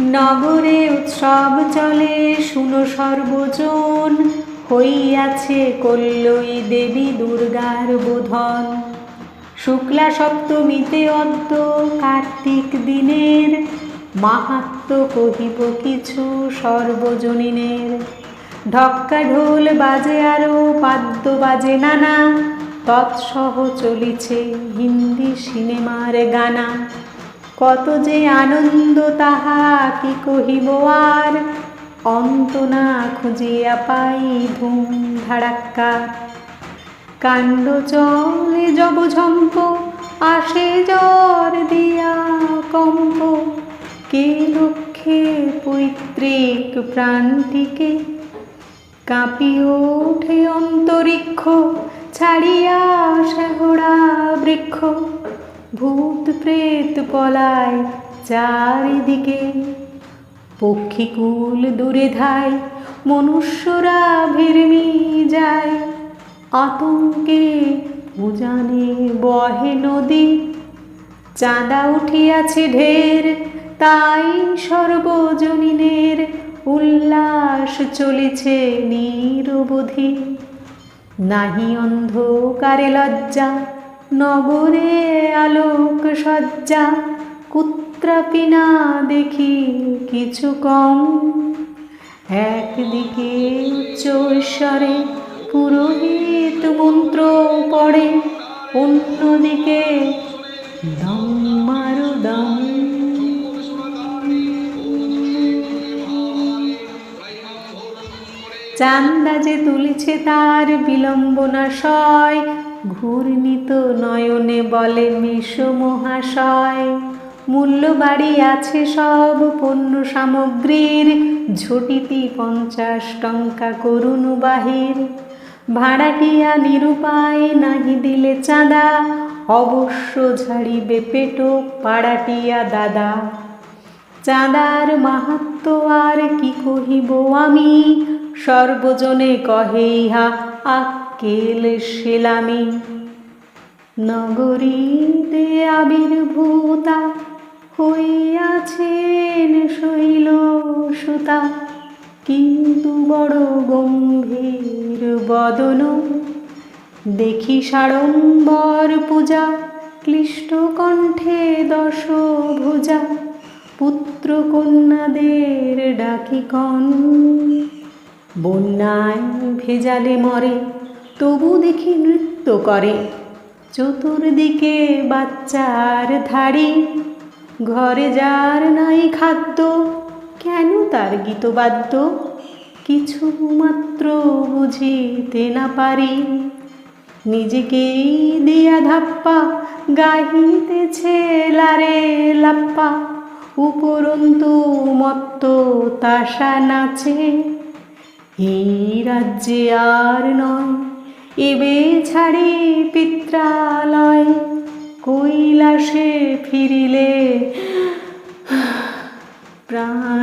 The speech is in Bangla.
নগরে উৎসব চলে, শুনো সর্বজন। হইয়াছে কল্লই দেবী দুর্গার বোধন। শুক্লা সপ্তমীতে অদ্য কার্তিক দিনের। মাহাত্ম কহিব কিছু সর্বজনীনের। ঢক্কা ঢোল বাজে আরও পাদ্য বাজে নানা। তৎসহ চলিছে হিন্দি সিনেমার গানা। কত যে আনন্দ তাহা কি কহিব আর? অন্ত না খুঁজিয়া পাই ধুম ধাড়াক্কা কাণ্ড চলে জব ঝম্প, আসে জ্বর দিয়া কম্প। কে লক্ষ্যে পৈতৃক প্রাণটিকে কাঁপিয়ে ওঠে অন্তরিক্ষ, ছাড়িয়া বৃক্ষ ভূত প্রেত পলায় চারিদিকে পক্ষীকুল দূরে ধায় মনুষ্যরা ভিড়মি যায় আতঙ্কে উজানে বহে নদী, চাঁদা উঠিয়াছে ঢের, তাই সর্বজনীনের উল্লাস চলিছে নিরবধি। নাহি অন্ধকারে লজ্জা নগরে আলোক সজ্জা, কুত্রাপি না দেখি কিছু কম। একদিকে উচ্চ ঈশ্বরে পুরোহিত মন্ত্র পড়ে, অন্যদিকে দম মারু দম চান্দা যে তুলেছে তার বিলম্বনা সয় ঘূর্ণিত নয়নে বলে মেষ মহাশয় মূল্য বাড়ি আছে সব পণ্য সামগ্রীর। ঝটিতি পঞ্চাশ টঙ্কা করুন বাহির। ভাড়াটিয়া নিরুপায় নাহি দিলে চাঁদা, অবশ্য ঝাড়িবে পেটো পাড়াটিয়া দাদা। চাঁদার মাহাত্ম আর কি কহিব আমি? সর্বজনে কহে, ইহা আক্কেল শিলামি। নগরীতে আবির্ভূতা হইয়াছেন শৈল সুতা কিন্তু বড় গম্ভীর বদন। দেখি সাড়ম্বর পূজা ক্লিষ্ট কণ্ঠে দশ ভুজা পুত্র কন্যাদের ডাকি কন। বন্যায় ভেজালে মরে তবু দেখি নৃত্য করে। চতুর্দিকে বাচ্চার ধাড়ি। ঘরে যার নাই খাদ্য, কেন তার গীতবাদ্য কিছু মাত্র বুঝিতে না পারি। নিজেকেই দিয়া ধাপ্পা, গাহিতেছে লারে লাপ্পা। উপরন্তু মত্ত তাসা নাচে। এই রাজ্যে আর নয়। এবে ছাড়ি পিত্রালয় কৈলাসে ফিরিলে প্রাণ